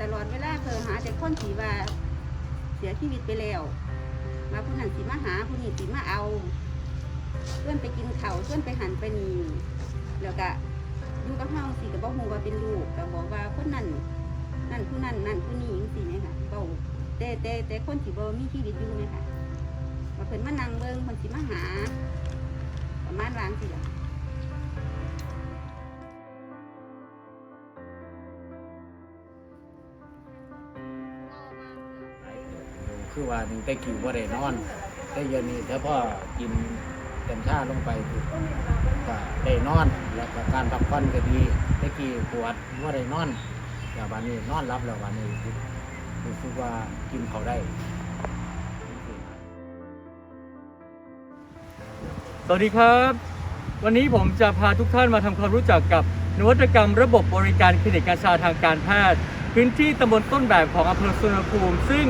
ตลอดเวลาเคยหาแต่คนสีว่า เสียชีวิตไปแล้วมาผู้นั้นสิมาหาผู้นี้สิมาเอาเพื่อนไปกินเขาเพื่อนไปหันไปนี่แล้วก็อยู่กับเฮาสิกับบ่ฮู้ว่าเป็นลูกก็บอกว่าคนนั้นนั่นผู้นั้นนั่นผู้นี้จังซี่ไหมค่ะเบาแต่แต่แต่คนที่บ่มีชีวิตอยู่ไหมค่ะมาเพิ่นมานั่งเบิ่งเพิ่นสิมาหาประมาณวางสิล่ะ คือว่านี่แต่กิวบ่ได้นอนแต่เดี๋ย็นนี้ถ้าพ่อกินกัญชาลงไปก็ได้นอน แล้วก็การพักผ่อนก็ดีแต่กี้ปวดบ่ได้นอนแต่วันนี้นอนรับแล้ววันนี้รู้สึกว่ากินเขาได้สวัสดีครับ วันนี้ผมจะพาทุกท่านมาทำความรู้จักกับนวัตกรรมระบบบริการคลินิกกัญชาทางการแพทย์ พื้นที่ตำบลต้นแบบของอำเภอสุวรรณภูมิ ซึ่ง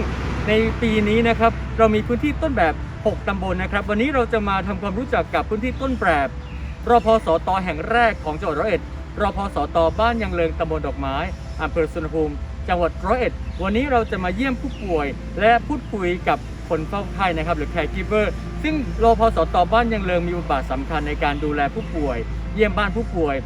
ในปีนี้นะครับเรามีพื้นที่ต้นแบบ 6 ตำบลนะครับ วันนี้เราจะมาทำความรู้จักกับพื้นที่ต้นแบบรพสตแห่งแรกของจังหวัดร้อยเอ็ดรพสตบ้านยังเลิงตำบลดอกไม้อำเภอสุวรรณภูมิ จังหวัดร้อยเอ็ดวันนี้เราจะมาเยี่ยมผู้ป่วย และพูดคุยกับคนเฝ้าไข้นะครับ หรือ caregiver ซึ่งรพสตบ้านยังเลิงมีบทบาทสำคัญในการดูแลผู้ป่วย เยี่ยมบ้านผู้ป่วย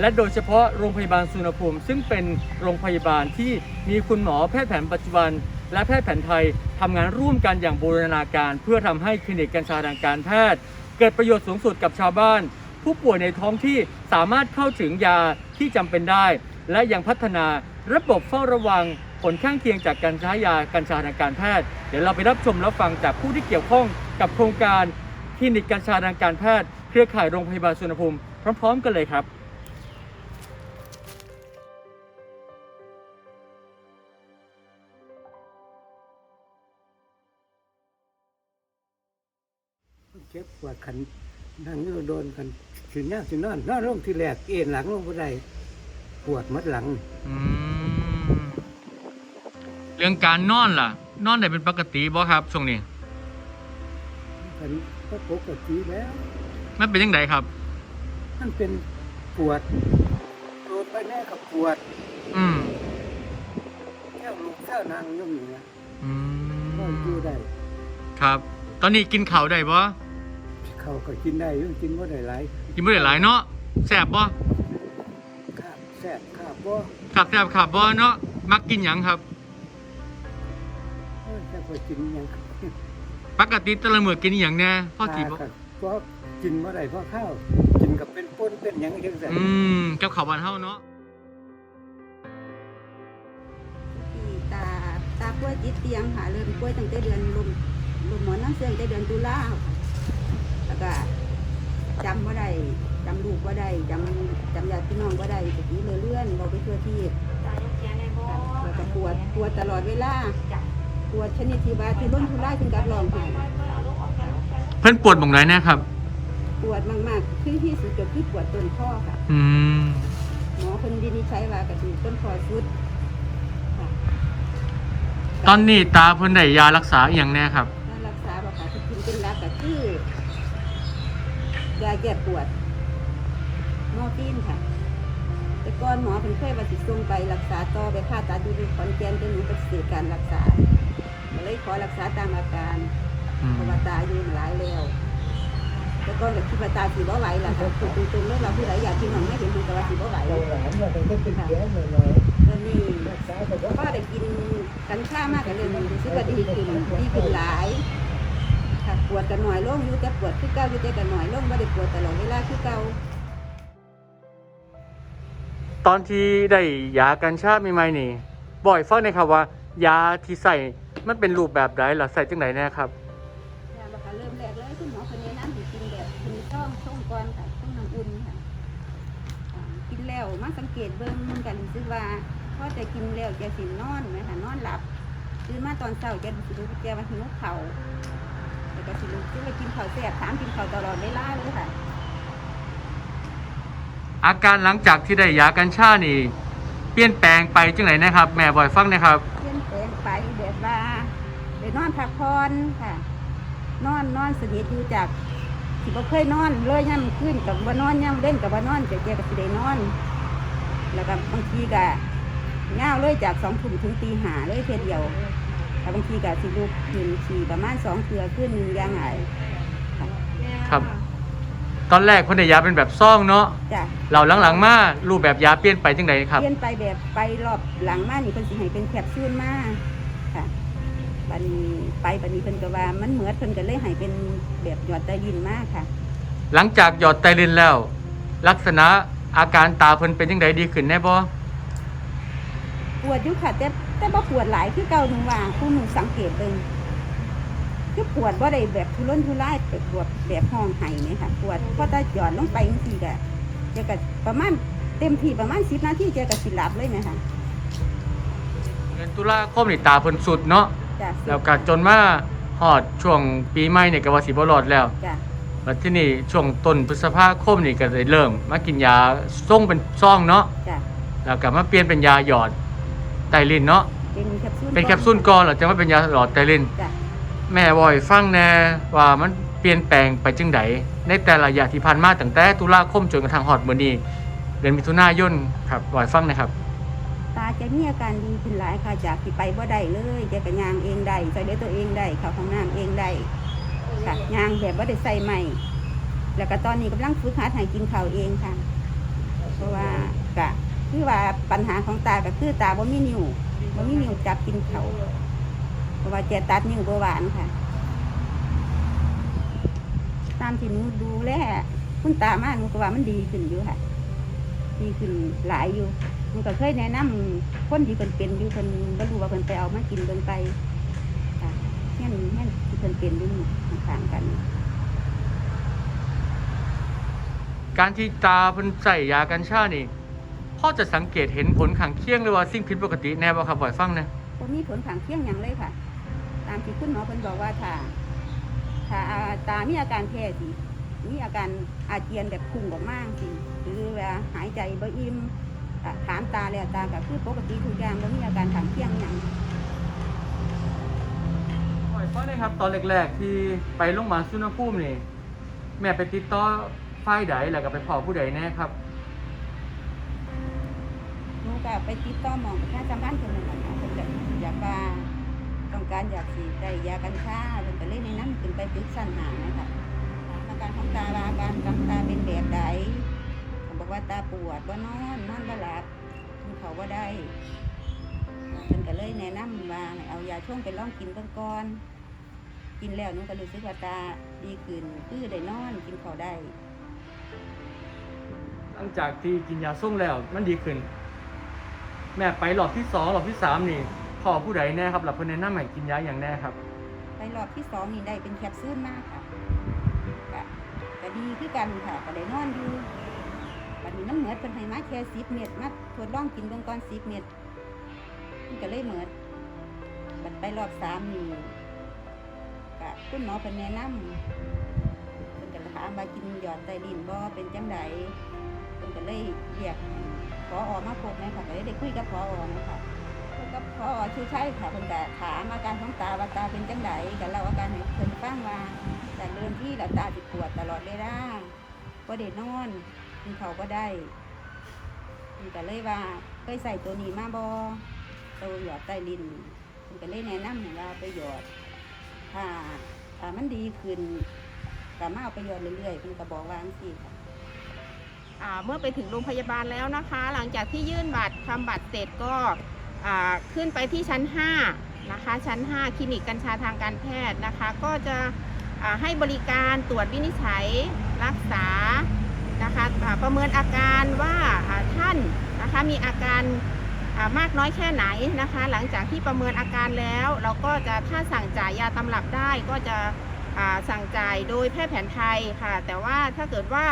และโดยเฉพาะโรงพยาบาลสุวรรณภูมิ ซึ่งเป็นโรงพยาบาลที่มีคุณหมอแพทย์แผนปัจจุบัน และแพทย์แผนไทยทำงานร่วมกันอย่างบูรณาการ เพื่อทำให้คลินิกกัญชาทางการแพทย์ เกิดประโยชน์สูงสุดกับชาวบ้าน ผู้ป่วยในท้องที่สามารถเข้าถึงยาที่จำเป็นได้ และยังพัฒนาระบบเฝ้าระวังผลข้างเคียงจากการใช้ยากัญชาทางการแพทย์ เดี๋ยวเราไปรับชมรับฟังจากผู้ที่เกี่ยวข้องกับโครงการคลินิกกัญชาทางการแพทย์ เครือข่ายโรงพยาบาลสุวรรภูมิพร้อม ๆ กันเลยครับ บปวดขันนั่งอยู่โดนกันสินยากสินอนนอนลงทีแรกเอ็นหลังลงบ่ได้ปวดมัดหลัง อืมเรื่องการนอนล่ะ นอนได้เป็นปกติบ่ครับช่วงนี้ กันก็ปกติแล้ว มันเป็นยังไงครับ มันเป็นปวดโดนไปแน่กับปวดอืมแค่ลุกแค่นั่งอยุ่งอย่างเงี้ยอืก็อยู่ได้ ครับ ตอนนี้กินข้าวได้บ่ เขาก็กินได้อยุ่งกินว่าได้หลายกินบ่ได้หลายเนาะแซ่บบ่ข้าบแซ่บข้าบบ่ครับแซ่บครับบ่เนาะมักกินหยังครับเอ้ยแค่พอกินหยังปกติแต่ละมื้อกินอหยังแน่พ่อสิบ่ก็ก็กินว่าได้เพราะข้าวกินกับเป็นป่นเป็นหยังจังซั่นอืมกับข้าวบ้านเฮาเนาะที่ตาตาป่วยติดเตียงค่ะเริ่มป่วยตั้งแต่เดือนลมลมหมอนน้ำเสื่อมตั้งแต่เดือนตุลาค่ะ แล้วก็จำว่าได้จำลูกว่าได้จำจำญาติพี่น้องว่าได้ตะกี้เลยเลื่อนเราไปทั่วที่ค่ะแล้วก็ปวดปวดตลอดเวลาปวดชนิดที่ว่าที่ล้นทุไล่ถึงกับร้องไห้เพิ่นปวดหม่องไหนแน่ครับ ปวดมากๆคือที่สุดก็คือปวดต้นข้อค่ะ อืม หมอคนวินิจฉัยว่ากระดูกต้นคอสุดค่ะตอนนี้ตาเพิ่นได้ยารักษาอหย่างแน่ครับ การรักษาบอกค่ะที่กินเป็นหลักก็คือ ยาแก้ปวดมอร์ฟีนค่ะ แต่ก่อนหมอเป็นเคยว่าสิส่งไปรักษาต่อไปผ่าตัดอยู่ที่ขอนแก่นแต่หนูปฏิเสธการรักษาก็เลยขอรักษาตามอาการอืมเพราะว่าตาอยู่หลายแล้วแต่ก่อนก็คิดว่าตาสิบ่ไหวล่ะค่ะคือตรงๆเลยว่าผู้ใดอยากกินของไม่เห็นมันก็ว่าสิบ่ไหวเราหลานว่าเป็นเป็นแก่หน่อยตอนนี้ๆรักษาก็บ่ก็ได้กินกัญชามากกันเลยรู้สึกว่าดีขึ้นดีขึ้นหลายค่ะป วดกันหน่อยลงอยู่แต่ปวดคือเก่าอยู่แต่กันหน่อยลงไม่ได้ปวดตลอดเวลาคือเก่าตอนที่ได้ยากัญชาใหม่ๆนี่ บ่อยฟังหนะครับว่า ยาที่ใส่มันเป็นรูปแบบใดล่ะใส่จังไหนแน่ครับยาบาเริ่มแรกเลยคุณหมอคนนี้น้ำให้กินแบบคุณช่องช่องก่อนค่ะช่องน้ำอุ่นค่ะอ่ากินแล้วมาสังเกตเบิ่งกันรู้สึกว่าพอจะกินแล้วจะสินอนไหมคะนอนหลับตื่นมาตอนเช้าจะรู้สึกว่าแกว่าหิวเข่าว แล้วก็สิรู้สึกว่ากินข้าวแซ่บถามกินข้าวตลอดเวลาเลยค่ะ อาการหลังจากที่ได้ยากัญชานี่ เปลี่ยนแปลงไปจังไหนนะครับ แม่บ่อยฟังนะครับ เปลี่ยนแปลงไปแบบว่าไปนอนพักผ่อนค่ะ นอนนอนสนิทอยู่จากที่บ่เคยนอนเลยย่ำขึ้นกับว่านอนย่ำเล่นกับว่านอนจะเจอกับสิได้นอน แล้วก็บางทีก็เงาวเลยจากสองทุ่มถึงตีหาเลยเพียเดียว แต่บางทีก็สิลูกขึ้นขี่ประมาณสองเทือขึ้นหนึ่งอย่างไรค่ะครับ ตอนแรกเพิ่นได้ยาเป็นแบบซ่องเนาะจ้ะเราหลังๆมารูปแบบยาเปลี่ยนไปจังไดครับ เปลี่ยนไปแบบไปรอบหลังมานี่เพิ่นสิให้เป็นแคปซูลมาค่ะบัดนี้ไปบัดนี้เพิ่นก็ว่ามันเหมือดเพิ่นก็เลยให้เป็นแบบหยอดใต้ดินมากค่ะ หลังจากหยอดไตลินแล้ว ลักษณะอาการตาเพิ่นเป็นจังไดดีขึ้นแน่บ่ปวดอยู่ค่ะแต่แต่บ่ปวดหลายคือเก่าหนูว่าผู้หนูสังเกตเบิ่งคือปวดบ่ได้แบบทุรนทุรายแต่ปวดแบบห้องไห้นี่ค่ะ ปวดพอตาหยอดลงไปจังซี่ก็จะก็ประมาณเต็มที่ประมาณ10นาทีจะก็สิหลับเลยนะคะเดือนตุลาคมนี่ตาเพิ่นสุดเนาะจ้ะแล้วก็จนมาฮอดช่วงปีใหม่เนี่ยก็ว่าสิบ่รอดแล้วจ้ะแล้วที่นี่ช่วงต้นพฤษภาคมนี่ก็ได้เริ่มมากินยาส่งเป็นซองเนาะจ้ะแล้วก็มาเปลี่ยนเป็นยาหยอด ไตลินเนาะเป็นแคปซูลเป็นแคปซูลก่อนแล้วจะมาเป็นยาหลอดไตลินจ้ะแม่บ่อยฟังแน่ว่ามันเปลี่ยนแปลงไปจังไดในแต่ละอย่างที่ผ่านมาตั้งแต่ตุลาคมจนกระทั่งฮอดมื้อนี้เดือนมิถุนายนครับบ่อยฟังหนะครับ ตาจะมีอาการดีขึ้นหลายค่ะจากที่ไปบ่ได้เลยแกก็ย่างเองได้ใส่ได้ตัวเองได้เข้าห้องน้ำเองได้ค่ะย่างแบบบ่ได้ใส่ใหม่ แล้วก็ตอนนี้กำลังฝึกหัดให้กินข้าวเองค่ะ เพราะว่ากะ คือว่าปัญหาของตาก็คือตาบ่มีนิ้วบ่มีนิ้วจับกินข้าวเพราะว่าแกตัดนิ้วบ่หวานค่ะ ตามที่หนูดูแลคุณตามาหนูก็ว่ามันดีขึ้นอยู่ค่ะ ดีขึ้นหลายอยู่หนูก็เคยแนะนำคนที่เพิ่นเป็นอยู่เพิ่นบ่รู้ว่าเพิ่นไปเอามากินเบิ่งไปค่ะเงี้ยเงี้ยที่เพิ่นเป็นอยู่นี่ข้างๆกันการที่ตาเพิ่นใส่ยากัญชานี่ พ่อจะสังเกตเห็นผลข้างเคียงหรือว่าสิ่งผิดปกติแน่บ่ครับบ่อยฟังนะบ่มีผลข้างเคียงหยังเลยค่ะ ตามที่คุณหมอเพิ่นบอกว่าถ้าถ้าอ่าตามีอาการแพ้สิมีอาการอาเจียนแบบพุ่งออกมาสิหรือว่าหายใจบ่อิ่มอะถามตาแล้วตาก็คือปกติทุกอย่างบ่มีอาการข้างเคียงหยังบ่อยฟังนะครับ ตอนแรกๆที่ไปโรงพยาบาลสุนทรภูมินี่แม่ไปติดต่อฝ่ายใดแล้วก็ไปพอผู้ใดแน่ครับหนู ก็ไปติดต่อหมอประชาสัมพันคนหนึ่งนะคะเพิ่นอยากว่าต้องการอยากสิได้ยากัญชาเพิ่นก็เลยแนะนำขึ้นไปตึกสั้นหานะคะอาการของตาว่าอาการของตาเป็นแบบใดเขาบอกว่าตาปวดบ่นอนนอนบ่หลับกินข้าวบ่ได้เพิ่นก็เลยแนะนำว่าเอายาช่วงไปลองกินเบิ่งก่อนกินแล้วหนูก็รู้สึกว่าตาดีขึ้นคือได้นอนกินข้าวได้หลังจากที่กินยาส่งแล้วมันดีขึ้น แม่ไปหลอดที่สองหลอดที่สามนี่พอผู้ใดแน่ครับหลับเพิ่นแนะนำให้กินยาอย่างแน่ครับ ไปรอบที่สองนี่ได้เป็นแคปซูลมากค่ะก็ดีคือกันค่ะก็ได้นอนอยู่บัดนี้มันเหมือนเป็นไฮมาแค่สิบเม็ดมาทดลองกินเบื้องก่อนสิบเม็ดมันก็เลยเหมือนบัดไปรอบสามนี่ก็คุณหมอเป็นแนะนำเป็นก็ถามว่ากินหยอดไตลินบ่เป็นจังไดเป็นก็เลยเรียก ออมาพบนะคะก็เลยได้คุยกับพออนะคะคุยกับพอชื่อใช่ค่ะเพิ่นก็ถามอาการของตาว่าตาเป็นจังไดก็เล่าอาการให้เพิ่นฟังว่าแต่เริ่มที่แล้วตาสิดปวดตลอดเวลาบ่ได้นอนกินข้าวบ่ได้เพิ่นก็เลยว่าเคยใส่ตัวนี้มาบ่ตัวหยอดใต้ลิ้นเพิ่นก็เลยแนะนำให้ว่าไปหยอดถ้าถ้ามันดีขึ้นก็มาเอาไปหยอดเรื่อยๆเพิ่นก็บอกว่าจังซี่ค่ะ เมื่อไปถึงโรงพยาบาลแล้วนะคะ หลังจากที่ยื่นบัตรทำบัตรเสร็จก็ขึ้นไปที่ชั้น 5 นะคะ ชั้น 5 คลินิกกัญชาทางการแพทย์นะคะ ก็จะให้บริการตรวจวินิจฉัยรักษานะคะประเมินอาการว่าท่านนะคะมีอาการมากน้อยแค่ไหนนะคะ หลังจากที่ประเมินอาการแล้ว เราก็จะถ้าสั่งจ่ายยาตำรับได้ก็จะสั่งจ่ายโดยแพทย์แผนไทยค่ะ แต่ว่าถ้าเกิดว่า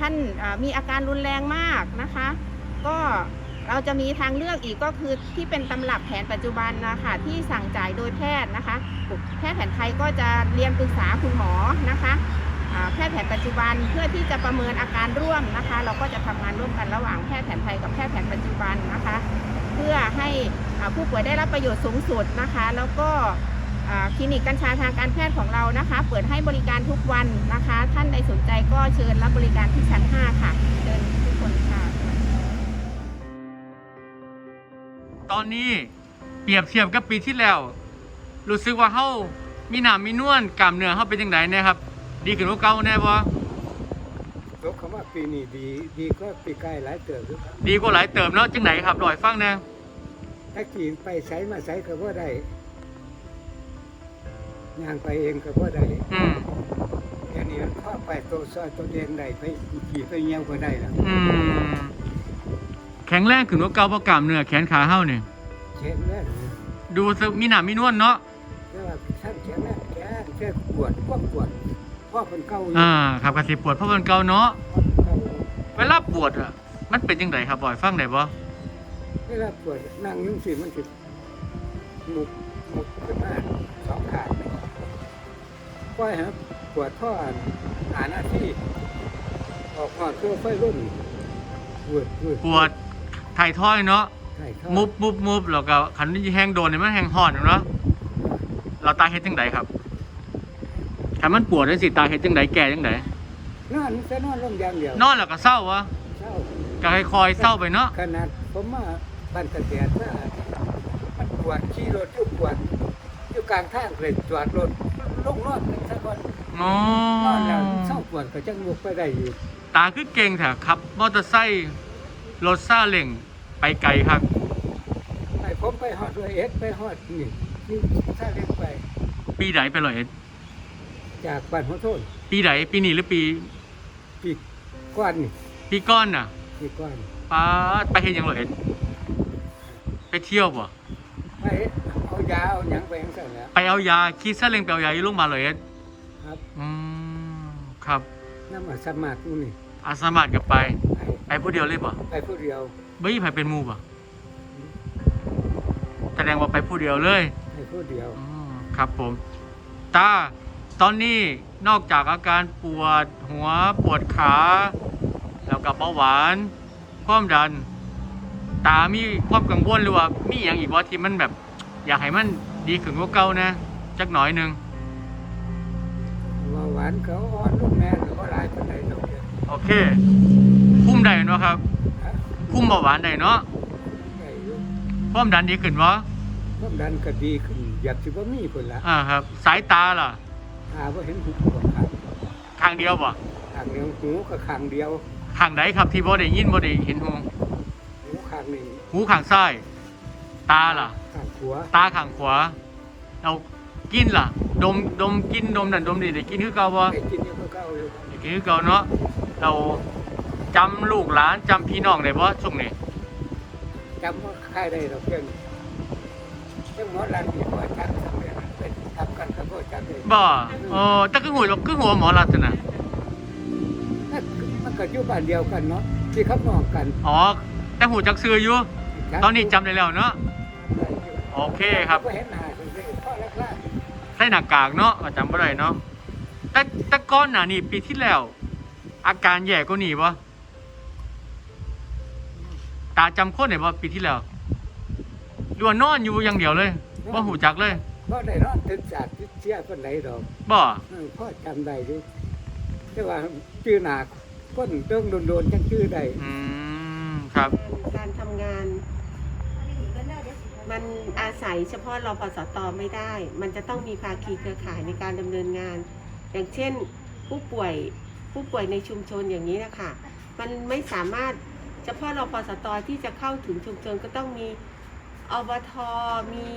ท่านอ่ามีอาการรุนแรงมากนะคะ ก็เราจะมีทางเลือกอีกก็คือที่เป็นตำรับแผนปัจจุบันนะคะที่สั่งจ่ายโดยแพทย์นะคะแพทย์แผนไทยก็จะเรียนปรึกษาคุณหมอนะคะแพทย์แผนปัจจุบันเพื่อที่จะประเมินอาการร่วมนะคะ เราก็จะทำงานร่วมกันระหว่างแพทย์แผนไทยกับแพทย์แผนปัจจุบันนะคะ เพื่อให้ผู้ป่วยได้รับประโยชน์สูงสุดนะคะ แล้วก็ คลินิกกัญชาทางการแพทย์ของเรานะคะ เปิดให้บริการทุกวันนะคะ ท่านใดสนใจก็เชิญรับบริการที่ชั้น 5 ค่ะ เชิญทุกคนค่ะ ตอนนี้เปรียบเทียบกับปีที่แล้ว รู้สึกว่าเฮามีหนามมีนวลกล้ามเนื้อเฮาเป็นจังไดแน่ครับ ดีขึ้นกว่าเก่าแน่บ่ตกคำว่าปีนี้ดีดีก็ปีใกล้หลายเติบอยู่ครับดีกว่าหลายเติมเนาะจังไหนครับลอยฟังแน่ถ้าขี่ไปใช้มาใช้ก็บ่ได้ ย่างไปเองก็บ่ได้อืมเดี๋ยวนี้พ่อไปตัวซอยตัวเดนได้ไปขี่ไปเงี้ยวก็ได้แล้วอืมแข็งแรงขึ้นกว่าเก่าบ่กล้ามเนื้อแขนขาเฮานี่ เช็ดแล้วดูซึมีหนามมีนวลเนาะ แต่ว่าท่านเช็ดแล้วแกแค่ปวดพวกปวดพ่อเป็นเก่าอยู่อ่า ครับก็สิปวดเพราะมันเก่าเนาะ พ่อเป็นเก่าอยู่เวลาปวดอะ มันเป็นจังไดครับลอยฟังได้บ่เวลาปวดนั่งยุ่งสิมันสิมุกมุกขึ้นมาสองขาเลย ก้อยครับปวดข้ออ่านอ่านหน้าที่ออกหอดเครื่องไฟรุ่นปวดปวดปวดไถ่ท้อยเนาะใช่ครับมุบมุบมุบแล้วก็คันนี้แห้งโดนนี่มันแห้งฮอดเนาะเราตาเฮ็ดจังไดครับคันมันปวดจังสิตาเฮ็ดจังไดแก่จังไดนอนจะนอนลงอย่างเดียวนอนแล้วก็เศร้าวะเช้าก็ค่อยๆเศร้าไปเนาะขนาดผมมาบ้านตะแกรงว่ามันปวดขี่รถอยู่ปวดอยู่กลางทางเลยจอดรถ ลงนอนกันสักวันอ๋อนอนแล้วเศร้าปวดก็จังลุกไปได้อยู่ตาคือเก่งแท้ครับมอเตอร์ไซค์รถซาเล้งไปไกลครับไปผมไปฮอดเลยเอ็ดไปฮอดนี่นี่ถ้าเรียกไปปีใดไปร้อยเอ็ดจากบ้านหัวโทนปีใดปีนี้หรือปีปีก้อนนี่ปีก้อนน่ะปีก้อนป้าดไปเฮ็ดหยังร้อยเอ็ดไปเที่ยวบ่ไป เอายาเอาหยังไปยังสั่นแหล้ว ไปเอายาขี่ซาเล้งไปเอายาอยู่โรงพยาบาลร้อยเอ็ดครับ อืมครับ น้ำมาสมัครอยู่นี่อาสามัครกับไปไปไปผู้เดียวเลยบ่ไปผู้เดียวบ่มีไผเป็นหมู่บ่แสดงว่าไปผู้เดียวเลยไปผู้เดียวอ๋อครับผม ตา ตอนนี้นอกจากอาการปวดหัวปวดขา แล้วกับเบาหวานความดัน ตามีความกังวลหรือว่ามีอย่างอีกว่าที่มันแบบ อยากให้มันดีขึ้นกว่าเก่านะจักหน่อยหนึงว่าหวานเขาอ่อนลูกแม่หรือว่าหลายคนใดดอกเดียวโอเค คุมได้เนาะครับ ฮะคุมเบาหวานได้เนาะได้อยู่ความดันดีขึ้นวะความดันก็ดีขึ้นอยากสิว่ามีคนละอ่าครับ สายตาล่ะหาว่าเห็นหูปวดขาข้างเดียวบ่ข้างเดียวหูก็ข้างเดียวข้างใดครับที่บ่ได้ยินบ่ได้เห็นหูหูข้างหนึ่งหูข้างซ้าย ตาล่ะ ข้างขวาตาข้างขวาเรากินล่ะ ดมดมกินดมนั่นดมนี่ได้กินคือเก่าบ่ไปกินอยู่ก็เก่าอยู่ได้กินคือเก่าเนาะเราจำลูกหลานจำพี่น้องได้บ่ช่วงนี้จำว่าใครได้ดอกเพียงเจ้าหมอรันมีหัวจักทำแบบนั้นเป็นทำกันกับพวกจักเลยบ่เออแต่คือหัวคือหัวหมอรัตน่ะนั่นมันก็อยู่บ้านเดียวกันเนาะที่เขานองกันอ๋อแต่หูจักซื้ออยู่ตอนนี้จำได้แล้วเนาะ โอเคครับก็เห็นหน้าคนเลยพ่อแรกใส่หน้ากากเนาะก็จำบ่ได้เนาะแต่แต่ก่อนหน้านี้ปีที่แล้ว อาการแย่กว่านี้บ่ตาจำคนได้บ่ปีที่แล้วหรือว่านอนอยู่อย่างเดียวเลยบ่หูจักเลยๆพ่อได้นอนถึงจากที่เชี่ยคนไหนดอกบ่เออพ่อจำได้ดิแต่ว่าชื่อหนาคนเติงโดนๆจังชื่อได้อืมครับ การทำงาน มันอาศัยเฉพาะรพสตไม่ได้ มันจะต้องมีภาคีเครือข่ายในการดำเนินงาน อย่างเช่นผู้ป่วยผู้ป่วยในชุมชนอย่างนี้นะคะมันไม่สามารถเฉพาะรพสตที่จะเข้าถึงชุมชนก็ต้องมีอบทมี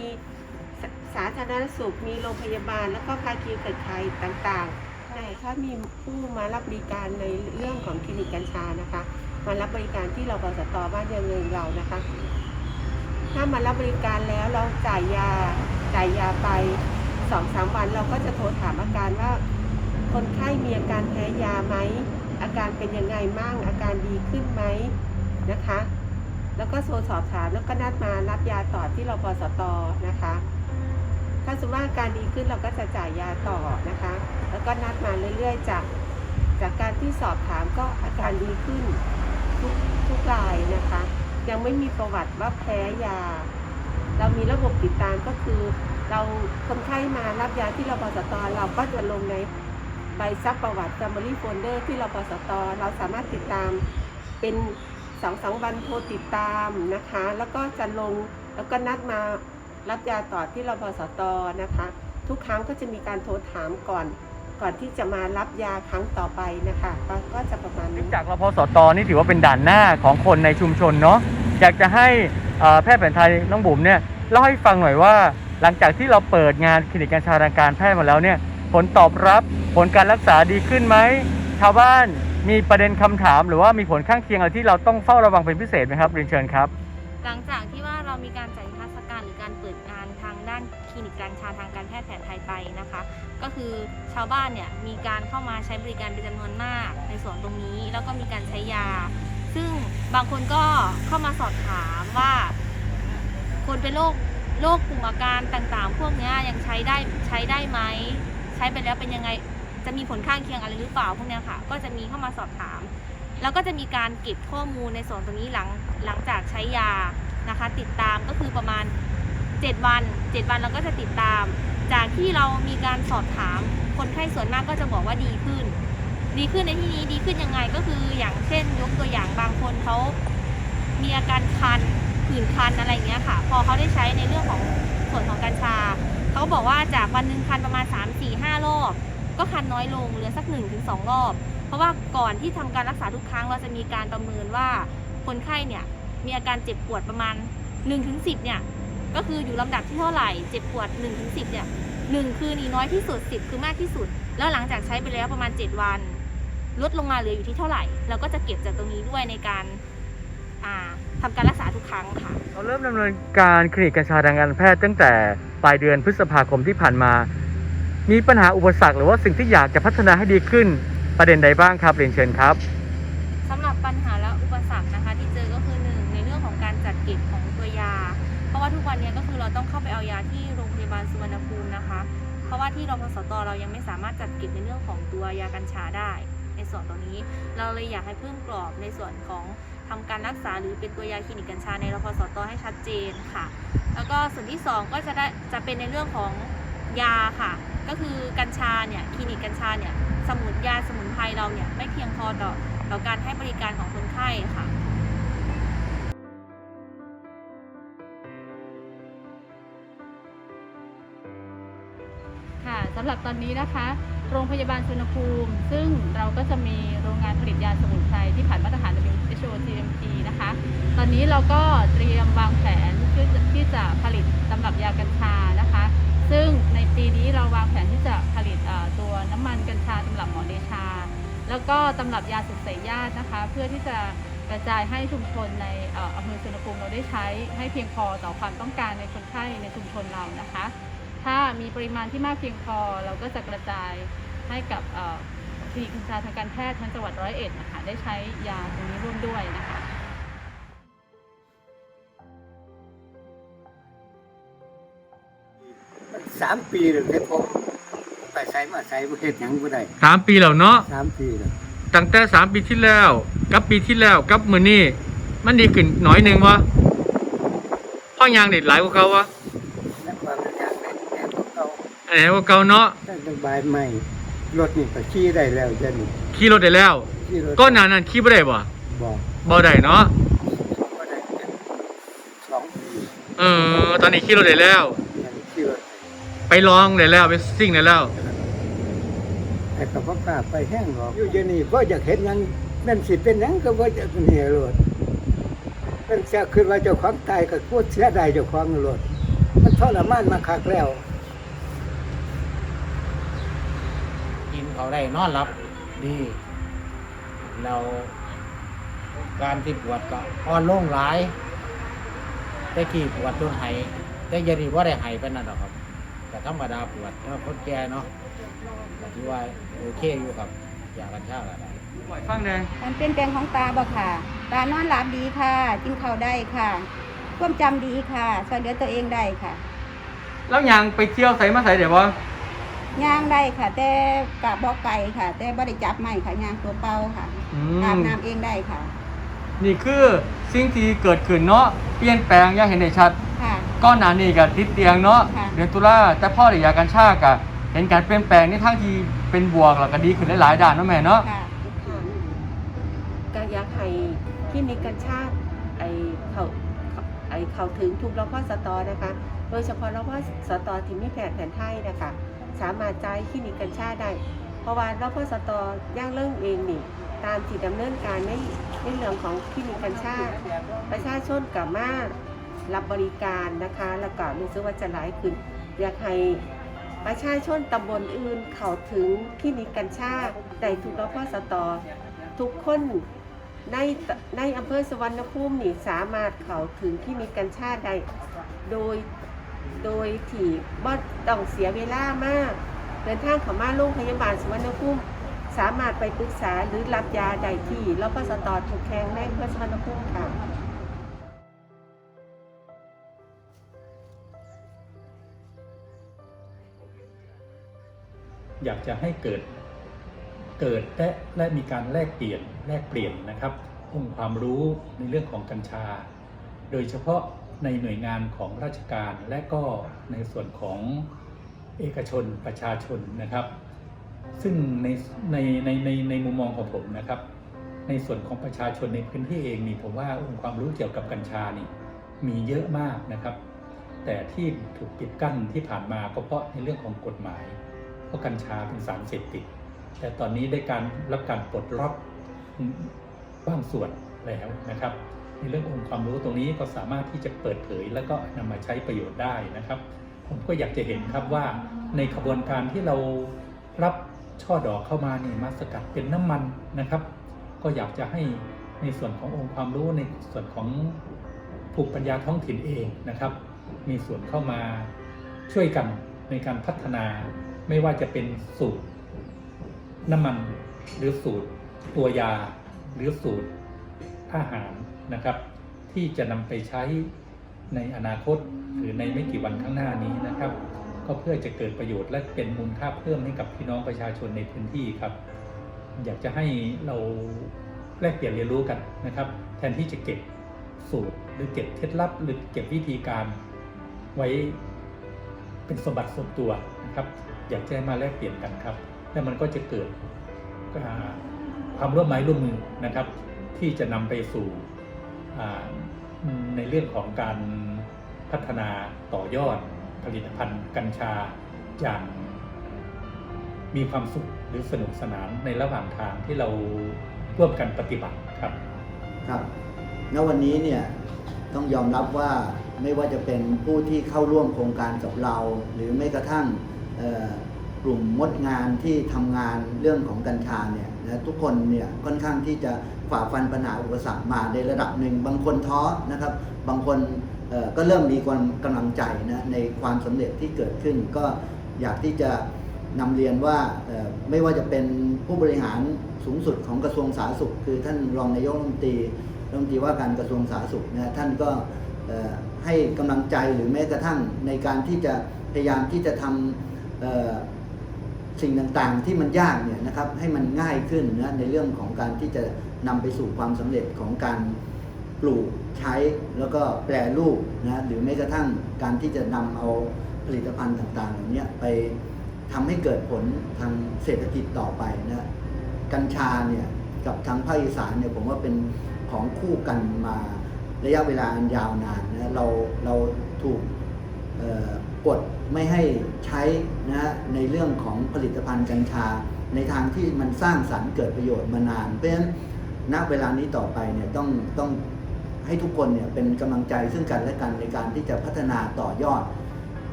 สาธารณสุขมีโรงพยาบาล แล้วก็ภาคีเครือข่ายต่างๆใช่ถ้ามีผู้มารับบริการในเรื่องของคลินิกกัญชานะคะมารับบริการที่รพสตบ้านเดียวเงินเรานะคะ ถ้ามารับบริการแล้วเราจ่ายยาจ่ายยาไปสองสามวันเราก็จะโทรถามอาการว่า คนไข้มีอาการแพ้ยาไหมอาการเป็นยังไงมั่งอาการดีขึ้นไหมนะคะ แล้วก็โทรสอบถามแล้วก็นัดมารับยาต่อที่รพสตนะคะ ถ้าสมมติว่าอาการดีขึ้นเราก็จะจ่ายยาต่อนะคะ แล้วก็นัดมาเรื่อยๆจากจากการที่สอบถามก็อาการดีขึ้นทุกทุกรายนะคะ ยังไม่มีประวัติว่าแพ้ยา เรามีระบบติดตามก็คือ เราคนไข้มารับยาที่เราพสตเราก็จะลงในใบซักประวัติ Summary Folder ที่เราพสตเราสามารถติดตามเป็นสองสองวันโทรติดตามนะคะ แล้วก็จะลงแล้วก็นัดมารับยาต่อที่รพสตนะคะ ทุกครั้งก็จะมีการโทรถามก่อน ก่อนที่จะมารับยาครั้งต่อไปนะคะก็ก็จะประมาณนี้จากรพสตนี่ถือว่าเป็นด่านหน้าของคนในชุมชนเนาะอยากจะให้เอ่อแพทย์แผนไทยน้องบุ๋มเนี่ยเล่าให้ฟังหน่อยว่า หลังจากที่เราเปิดงานคลินิกกัญชาทางการแพทย์มาแล้วเนี่ยผลตอบรับผลการรักษาดีขึ้นไหมชาวบ้านมีประเด็นคำถาม หรือว่ามีผลข้างเคียงอะไรที่เราต้องเฝ้าระวังเป็นพิเศษไหมครับเรียนเชิญครับ หลังจากที่ว่าเรามีการจัดนิทรรศการหรือการเปิดงานทางด้านค ลินิกกัญชาทางการแพทย์แผนไทยไปนะคะ ก็คือชาวบ้านเนี่ยมีการเข้ามาใช้บริการเป็นจำนวนมากในส่วนตรงนี้แล้วก็มีการใช้ยา ซึ่งบางคนก็เข้ามาสอบถามว่า คนเป็นโรคโรคกลุ่มอาการต่างๆ พวกเนี้ยยังใช้ได้ใช้ได้ไหมใช้ไปแล้วเป็นยังไงจะมีผลข้างเคียงอะไรหรือเปล่าพวกเนี้ยค่ะ ก็จะมีเข้ามาสอบถาม แล้วก็จะมีการเก็บข้อมูลในส่วนตรงนี้หลังหลังจากใช้ยานะคะ ติดตามก็คือประมาณ 7 วัน 7 วันเราก็จะติดตาม จากที่เรามีการสอบถาม คนไข้ส่วนมากก็จะบอกว่าดีขึ้น ดีขึ้นในที่นี้ดีขึ้นยังไงก็คืออย่างเช่น ยกตัวอย่างบางคนเขามีอาการคันผื่นคันอะไรเงี้ยค่ะ พอเขาได้ใช้ในเรื่องของส่วนของกัญชาเขาบอกว่าจากวันหนึ่งคันประมาณ 3 4 5 รอบ ก็คันน้อยลงเหลือสัก 1-2ถึงรอบ เพราะว่าก่อนที่ทำการรักษาทุกครั้งเราจะมีการประเมินว่าคนไข้เนี่ยมีอาการเจ็บปวดประมาณ 1-10ถึง10เนี่ย ก็คืออยู่ลำดับที่เท่าไหร่เจ็บปวด1-10ถึง10เนี่ยหนึ่งคือนีน้อยที่สุด 10 คือมากที่สุด แล้วหลังจากใช้ไปแล้วประมาณ 7 วัน ลดลงมาเหลืออยู่ที่เท่าไหร่ เราก็จะเก็บจากตรงนี้ด้วยในการอ่าทำการรักษาทุกครั้งค่ะ เราเริ่มดำเนินการคลินิกกัญชาทางการแพทย์ตั้งแต่ปลายเดือนพฤษภาคมที่ผ่านมา มีปัญหาอุปสรรคหรือว่าสิ่งที่อยากจะพัฒนาให้ดีขึ้นประเด็นใดบ้างครับเรียนเชิญครับะว่าที่รพสตเรายังไม่สามารถจัดเก็บในเรื่องของตัวยากัญชาได้ ในส่วนตรงนี้เราเลยอยากให้เพิ่มกรอบในส่วนของทำการรักษาหรือเป็นตัวยาคลินิกกัญชาในรพสตให้ชัดเจนค่ะ แล้วก็ส่วนที่สองก็จะได้จะเป็นในเรื่องของยาค่ะ ก็คือกัญชาเนี่ยคลินิกกัญชาเนี่ยสมุนยาสมุนไพรเราเนี่ยไม่เพียงพอต่อต่อการให้บริการของคนไข้ค่ะ หรับตอนนี้นะคะ โรงพยาบาลสุวรรณภูมิ ซึ่งเราก็จะมีโรงงานผลิตยาสมุนไพรที่ผ่านมาตรฐาน WHO GMP นะคะ ตอนนี้เราก็เตรียมวางแผนที่จะที่จะผลิตตำรับยากัญชานะคะ ซึ่งในปีนี้เราวางแผนที่จะผลิตตัวน้ำมันกัญชาตำรับหมอเดชา แล้วก็ตำรับยาสุดเสยญาตินะคะ เพื่อที่จะกระจายให้ชุมชนในอำเภอสุวรรณภูมิเราได้ใช้ให้เพียงพอต่อความต้องการในคนไข้ในชุมชนเรานะคะ ถ้ามีปริมาณที่มากเพียงพอ เราก็จะกระจายให้กับเอ่อคลินิกกัญชาทางการแพทย์ทั้งจังหวัดร้อยเอ็ดนะคะได้ใช้ยาตรงนี้ร่วมด้วยนะคะสามปีเลยเฮ็ดผมไปใส่มาใส่บ่เฮ็ดหยังบ่ได้สามปีแล้วเนาะสามปีแล้วตั้งแต่สามปีที่แล้ว กับปีที่แล้วกับมือนี่มันดีขึ้นหน่อยหนึ่งวะพ่อยางเด็ดหลายกว่าเขาวะและความอยากได้แก่ของ เขาอันไหนกว่าเก่าเนาะได้สบายใหม่รถนี่ก็ขี่ได้แล้วเดี๋ยวนี้ขี่รถได้แล้ว ขี่รถก็นานนั้นขี่บ่ได้บ่บ่บ่ได้เนาะบ่ได้เจ็ดสองปีเออตอนนี้ขี่รถได้แล้ว ยังขี่รถไปลองได้แล้วไปซิ่งได้แล้ว ไอ้กับพ่อกล้าไปแห้งหรอกอยู่เดี๋ยวนี้บ่อยากเห็นหยังแม่นสิเป็นหยังก็บ่อยากเหียรถมันจะคิดว่าเจ้าของตายก็พูดเสียดายเจ้าของรถมันทรมานมาคักแล้ว กิน เขาได้นอนหลับดี เราการที่ปวดก็อ่อนลงหลายแต่กี่ปวดจนไหายแต่อยันดีว่าได้ไหายไปนั่นหรอกครับ แต่ธรรมดาปวดถ้าคนแก่เนาะก็ถือว่าโอเคอยู่ครับ อยากกันชาอะไรปล่อยฟังแดงการเปลี่ยนแปลงของตาบ่ค่ะ ตานอนหลับดีค่ะกินข้าวได้ค่ะความจำดีค่ะช่วยเหลือตัวเองได้ค่ะ แล้วยางไปเที่ยวใส่มาใส่เดี๋ยวบ่ ย่างได้ค่ะ แต่กับบอกไก่ค่ะ แต่บ่ได้จับไม่ค่ะย่างตัวเปล่าค่ะอือาบมน้ำเองได้ค่ะ นี่คือสิ่งที่เกิดขึ้นเนาะเปลี่ยนแปลงอย่างเห็นได้ชัดค่ะ ก้อนหนานี่กับติดเตียงเนาะค่ะ เดือนตุลาแต่พ่อได้ยากันชากะเห็นการเปลี่ยนแปลงในทางที่เป็นบวกแล้วก็ดีขึ้นหลายๆด้านเนาะแม่เนาะค่ะค่ะก็อยากให้คลินิกกัญชาไอเขาเขาไออ้เข้าถึงทุกรพสตนะคะ โดยเฉพาะรพสตที่มีแพทย์แผนไทยนะคะ สามารถจ่ายคลินิกกัญชาได้เพราะว่ารพสตอย่างเรื่องเองนี่ตามที่ดำเนินการในในเรื่องของคลินิกกัญชาประชาชนกับมารับบริการนะคะแล้วก็รู้สึกว่าจะหลายขึ้น อยากให้ประชาชนตำบลอื่นเข้าถึงคลินิกกัญชาได้ทุกรพสตอทุกคนในในอำเภอสวรรณภูมินี่สามารถเข้าถึงคลินิกกัญชาได้โดย โดยที่บ่ต้องเสียเวลามาก เดินทางเข้ามาโรงพยาบาลสวรรณภูมิสามารถไปปรึกษาหรือรับยาได้ที่รพสตทุกแห่งในอำเภอสวรรณภูมิค่ะอยากจะให้เกิดเกิดและและมีการแลกเปลี่ยนแลกเปลี่ยนนะครับองค์ความรู้ในเรื่องของกัญชา โดยเฉพาะ ในหน่วยงานของราชการและก็ในส่วนของเอกชนประชาชนนะครับ ซึ่งในในในในในมุมมองของผมนะครับ ในส่วนของประชาชนในพื้นที่เองนี่ผมว่าองค์ความรู้เกี่ยวกับกัญชานี่มีเยอะมากนะครับ แต่ที่ถูกปิดกั้นที่ผ่านมาก็เพราะในเรื่องของกฎหมาย เพราะกัญชาเป็นสารเสพติด แต่ตอนนี้ได้การรับการปลดล็อกบางส่วนแล้วนะครับ ในเรื่ององค์ความรู้ตรงนี้ก็สามารถที่จะเปิดเผย แล้วก็นำมาใช้ประโยชน์ได้นะครับ ผมก็อยากจะเห็นครับว่าในขบวนการที่เรารับช่อดอกเข้ามานี่มาสกัดเป็นน้ำมันนะครับ ก็อยากจะให้ในส่วนขององค์ความรู้ในส่วนของภูมิปัญญาท้องถิ่นเองนะครับ มีส่วนเข้ามาช่วยกันในการพัฒนา ไม่ว่าจะเป็นสูตรน้ำมันหรือสูตรตัวยาหรือสูตรอาหาร นะครับ ที่จะนำไปใช้ในอนาคตหรือในไม่กี่วันข้างหน้านี้นะครับ ก็เพื่อจะเกิดประโยชน์และเป็นมูลค่าเพิ่มให้กับพี่น้องประชาชนในพื้นที่ครับ อยากจะให้เราแลกเปลี่ยนเรียนรู้กันนะครับ แทนที่จะเก็บสูตรหรือเก็บเคล็ดลับ หรือเก็บวิธีการไว้เป็นสมบัติส่วนตัวนะครับ อยากจะให้มาแลกเปลี่ยนกันครับ และมันก็จะเกิดความร่วมไม้ร่วมมือนะครับ ที่จะนำไปสู่ ในเรื่องของการพัฒนาต่อยอดผลิตภัณฑ์กัญชาอย่างมีความสุขหรือสนุกสนานในระหว่างทางที่เราร่วมกันปฏิบัติครับครับณวันนี้เนี่ยต้องยอมรับว่าไม่ว่าจะเป็นผู้ที่เข้าร่วมโครงการกับเรา หรือแม้กระทั่งกลุ่มมดงานที่ทำงานเรื่องของกัญชาเนี่ยนะทุกคนเนี่ยค่อนข้างที่จะ ฝ่าฟันปัญหาอุปสรรคมาในระดับหนึ่ง บางคนท้อนะครับ บางคนก็เริ่มมีความกำลังใจนะในความสำเร็จที่เกิดขึ้น ก็อยากที่จะนำเรียนว่าไม่ว่าจะเป็นผู้บริหารสูงสุดของกระทรวงสาธารณสุข คือท่านรองนายกรัฐมนตรีรัฐมนตรีว่าการกระทรวงสาธารณสุขนะท่านก็ให้กำลังใจหรือแม้กระทั่งในการที่จะพยายามที่จะทำสิ่งต่างๆที่มันยากเนี่ยนะครับให้มันง่ายขึ้นนะในเรื่องของการที่จะ นำไปสู่ความสำเร็จของการปลูกใช้แล้วก็แปรรูปนะหรือแม้กระทั่งการที่จะนำเอาผลิตภัณฑ์ต่างๆเหล่านี้ไปทำให้เกิดผลทางเศรษฐกิจต่อไปนะกัญชาเนี่ยกับทางภาคอีสานเนี่ยผมว่าเป็นของคู่กันมาระยะเวลาอันยาวนานนะเราเราถูกเอ่อกดไม่ให้ใช้นะในเรื่องของผลิตภัณฑ์กัญชา ในทางที่มันสร้างสรรค์เกิดประโยชน์มานาน เพราะฉะนั้น ณเวลานี้ต่อไปเนี่ยต้องต้องให้ทุกคนเนี่ยเป็นกำลังใจซึ่งกันและกันในการที่จะพัฒนาต่อยอด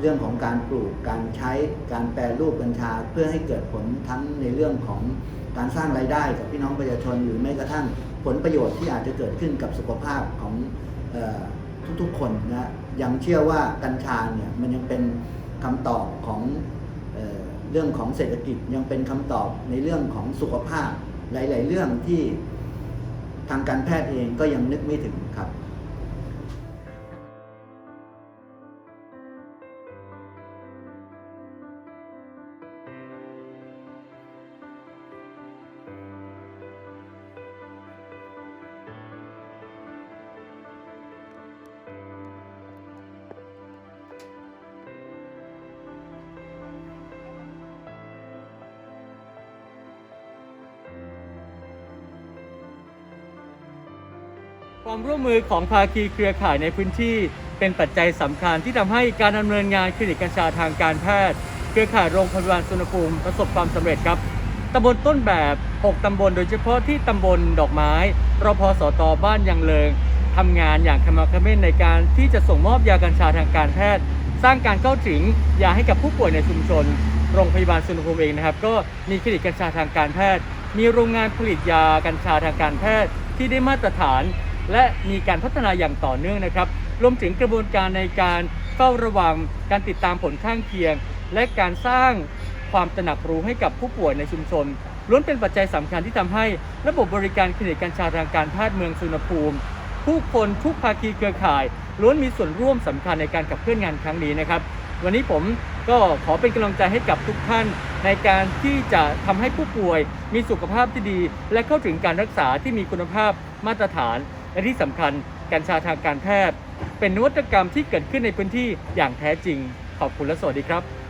เรื่องของการปลูกการใช้การแปรรูปกัญชาเพื่อให้เกิดผลทั้งในเรื่องของการสร้างรายได้กับพี่น้องประชาชนหรือแม้กระทั่งผลประโยชน์ที่อาจจะเกิดขึ้นกับสุขภาพของออทุกๆคนนะยังเชื่อว่ากัญชาเนี่ยมันยังเป็นคำตอบของเออเรื่องของเศรษฐกิจยังเป็นคำตอบในเรื่องของสุขภาพหลาย ๆ เรื่องที่ ทางการแพทย์เองก็ยังนึกไม่ถึงครับ ความร่วมมือของภาคีเครือข่ายในพื้นที่ เป็นปัจจัยสำคัญที่ทำให้การดำเนินงานคลินิกกัญชาทางการแพทย์ เครือข่ายโรงพยาบาลสุนภูมิประสบความสำเร็จครับตำบลต้นแบบ 6 ตำบลโดยเฉพาะที่ตำบลดอกไม้รพสตบ้านยังเลิงทำงานอย่างขมักขม้นในการที่จะส่งมอบยากัญชาทางการแพทย์ สร้างการเข้าถึงยาให้กับผู้ป่วยในชุมชน โรงพยาบาลสุนภูมิเองนะครับ ก็มีคลินิกกัญชาทางการแพทย์ มีโรงงานผลิตยากัญชาทางการแพทย์ ที่ได้มาตรฐาน และมีการพัฒนาอย่างต่อเนื่องนะครับ รวมถึงกระบวนการในการเฝ้าระวังการติดตามผลข้างเคียง และการสร้างความตระหนักรู้ให้กับผู้ป่วยในชุมชนล้วนเป็นปัจจัยสำคัญที่ทำให้ระบบบริการคลินิกกัญชาทางการแพทย์เมืองสุนภูมิ ผู้คนทุกภาคีเครือข่าย ล้วนมีส่วนร่วมสำคัญในการขับเคลื่อนงานครั้งนี้นะครับ วันนี้ผมก็ขอเป็นกำลังใจให้กับทุกท่าน ในการที่จะทำให้ผู้ป่วยมีสุขภาพที่ดี และเข้าถึงการรักษาที่มีคุณภาพมาตรฐาน และที่สำคัญกัญชาทางการแพทย์ เป็นนวัตกรรมที่เกิดขึ้นในพื้นที่อย่างแท้จริง ขอบคุณและสวัสดีครับ